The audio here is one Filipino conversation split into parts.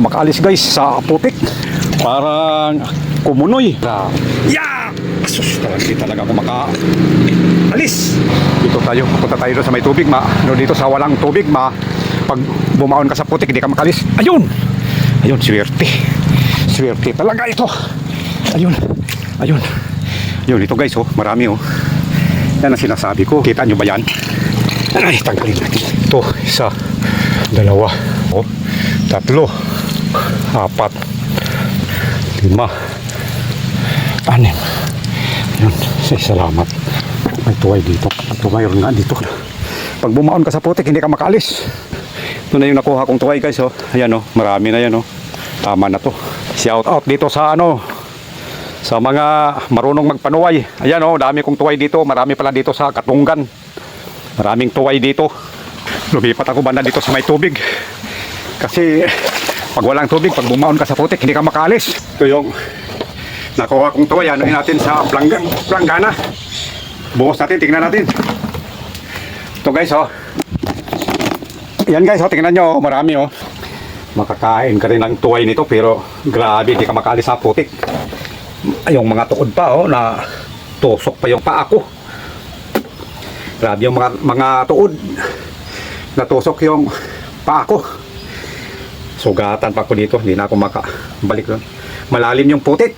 makaalis guys sa putik. Parang kumunoy. Yeah! Asus, talaga, hindi talaga ako maka... Alis! Dito tayo, punta tayo sa may tubig, ma. No, dito sa walang tubig, ma. Pag bumaon ka sa putik, hindi ka makalis. Ayun! Ayun, swerte. Swerte talaga ito. Ayun. Ayun. Ayun, ito guys, oh. Marami, oh. Yan ang sinasabi ko. Kita nyo ba yan? Ay, tanggalin natin. Ito, isa, dalawa, oh, tatlo, apat, lima, anim. Yun, salamat. May tuway dito. Ito mayroon nga dito. Pag bumaon ka sa putik, hindi ka makaalis. Ito na yung nakuha kong tuway guys. Oh. Ayan oh, marami na yan oh. Tama na to. Shout out dito sa ano, sa mga marunong magpanuway. Ayan oh, dami kong tuway dito. Marami pala dito sa Katunggan. Maraming tuway dito. Lumipat ako banda dito sa may tubig. Kasi pag walang tubig, pag bumaon ka sa putik, hindi ka makaalis. Ito yung nakuha kong tuway. Anuhin natin sa planggan, planggana. Buhos natin, tingnan natin. Ito guys, oh. Yan guys, oh, tingnan nyo, oh, marami oh. Makakain ka rin ng tuway nito, pero grabe, hindi ka makaalis sa putik. Yung mga tukod pa, oh, na tusok pa yung paa ko. Grabe yung mga, mga tuod. Natusok yung paa ko. Sugatan pa ko dito, hindi na ako makabalik doon. Malalim yung putik.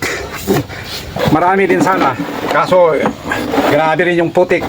Marami din sana. Kaso, grabe rin yung putik.